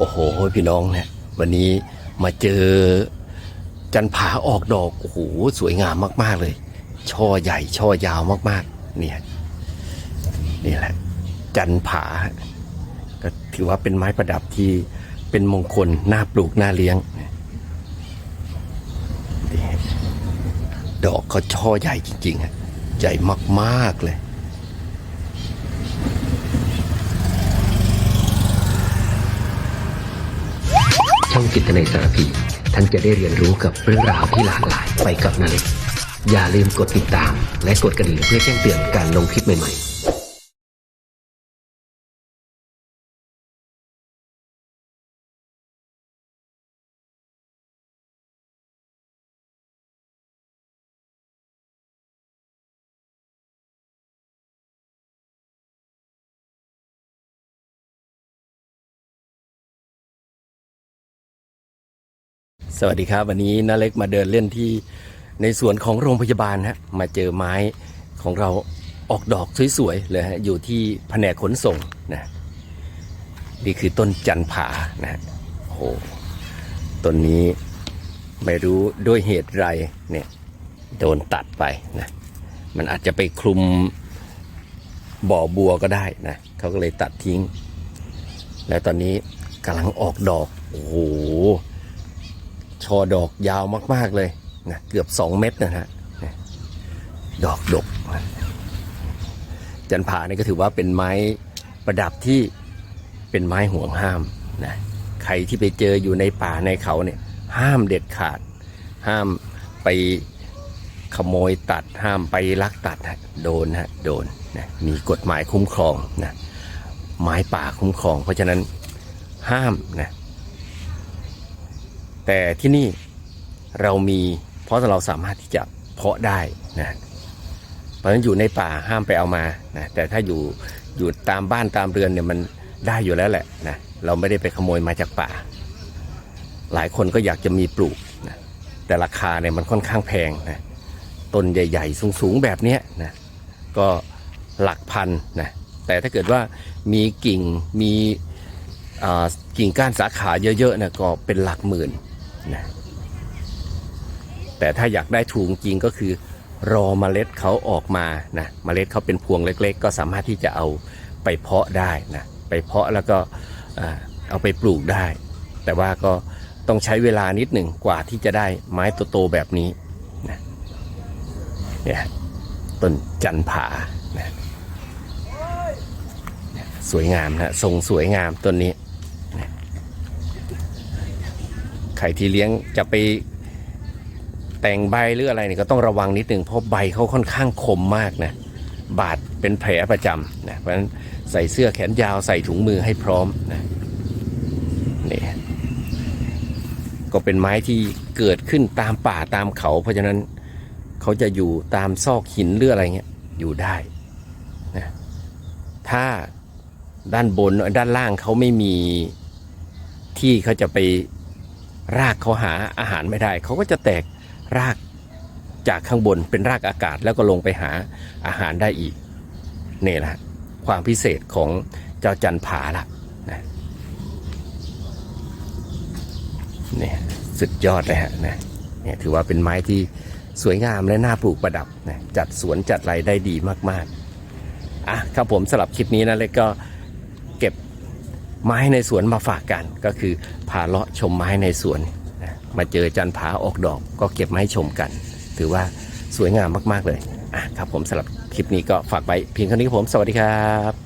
โอ้โหพี่น้องเนี่ยวันนี้มาเจอจันผาออกดอกโอ้โหสวยงามมาก ๆเลย ช่อใหญ่ช่อยาวมากๆเนี่ยนี่แหละ จันผา ก็ถือว่าเป็นไม้ประดับที่เป็นมงคลน่าปลูกน่าเลี้ยงดอกเขาช่อใหญ่จริงๆฮะใหญ่มากๆเลย ช่องจิตในสารพีท่านจะได้เรียนรู้กับเรื่องราวที่หลากหลายไปกับนาเล็กอย่าลืมกดติดตาม และกดกระดิ่งเพื่อแจ้งเตือนการลงคลิปใหม่ๆ วัสดีครับ วันนี้นาเล็กมาเดินเล่นที่ในสวนของโรงพยาบาลฮะมาเจอไม้ของเราออกดอกสวยๆเลยฮะอยู่ที่แผนกขนส่งนะนี่คือต้นจันผานะฮะโอ้โหต้นนี้ไม่รู้ด้วยเหตุไรเนี่ยโดนตัดไปนะมันอาจจะไปคลุมบ่อบัวก็ได้นะเขาก็เลยตัดทิ้ง แล้วตอนนี้กำลังออกดอกโอ้โห ช่อดอกยาวมาก ๆ เลยนะเกือบ 2 เม็ดนะฮะดอกดก จันผานี่ก็ถือว่าเป็นไม้ประดับที่เป็นไม้ห่วงห้ามนะใครที่ไปเจออยู่ในป่าในเขาเนี่ยห้ามเด็ดขาด ห้ามไปขโมยตัดห้ามไปลักตัดฮะโดนฮะโดนนะมีกฎหมายคุ้มครองนะไม้ป่าคุ้มครอง เพราะฉะนั้นห้ามนะ แต่ที่นี่เรามีเพราะเราสามารถที่จะเพาะได้นะเพราะฉะนั้นอยู่ในป่าห้ามไปเอามานะแต่ถ้าอยู่อยู่ตามบ้านตามเรือนเนี่ยมันได้อยู่แล้วแหละนะเราไม่ได้ไปขโมยมาจากป่า หลายคนก็อยากจะมีปลูกนะแต่ราคาเนี่ยมันค่อนข้างแพงนะต้นใหญ่ ๆ สูง ๆ แบบนี้นะก็หลักพันนะแต่ถ้าเกิดว่ามีกิ่งมีกิ่งก้านสาขาเยอะๆนะก็เป็นหลักหมื่น นะแต่ถ้าอยากได้ถูกจริงก็คือ รอเมล็ดเขาออกมานะเมล็ดเขาเป็นพวงเล็ก ๆ ก็สามารถที่จะเอาไปเพาะได้นะไปเพาะแล้วก็เอาไปปลูกได้ แต่ว่าก็ต้องใช้เวลานิดหนึ่งกว่าที่จะได้ไม้โตๆแบบนี้นะเนี่ยต้นจันผานะสวยงามนะทรงสวยงามต้นนี้ ใค รที่เลี้ยงจะไปแต่งใบหรืออะไรเนี่ยก็ต้องระวังนิดนึงเพราะใบเขาค่อนข้างคมมากนะบาดเป็นแผลประจำนะเพราะฉะนั้นใส่เสื้อแขนยาวใส่ถุงมือให้พร้อมนะนี่ก็เป็นไม้ที่เกิดขึ้นตามป่าตามเขา เพราะฉะนั้นเขาจะอยู่ตามซอกหินหรืออะไรเงี้ยอยู่ได้นะถ้าด้านบนด้านล่างเขาไม่มีที่เขาจะไป รากเขาหาอาหารไม่ได้ เขาก็จะแตกรากจากข้างบนเป็นรากอากาศแล้วก็ลงไปหาอาหารได้อีกนี่แหละความพิเศษของเจ้าจันผาละนะนี่สุดยอดเลยฮะนะนี่ถือว่าเป็นไม้ที่สวยงามและน่าปลูกประดับนะจัดสวนจัดไรได้ดีมากๆอะครับผมสำหรับคลิปนี้นะเล็กก็เก็บ ไม้ในสวนมาฝากกัน ก็คือพาเลาะชมไม้ในสวน มาเจอจันผาออกดอก ก็เก็บมาให้ชมกัน ถือว่าสวยงามมาก ๆ เลยอะครับผมสำหรับคลิปนี้ก็ฝากไปเพียงเท่านี้ครับผม สวัสดีครับ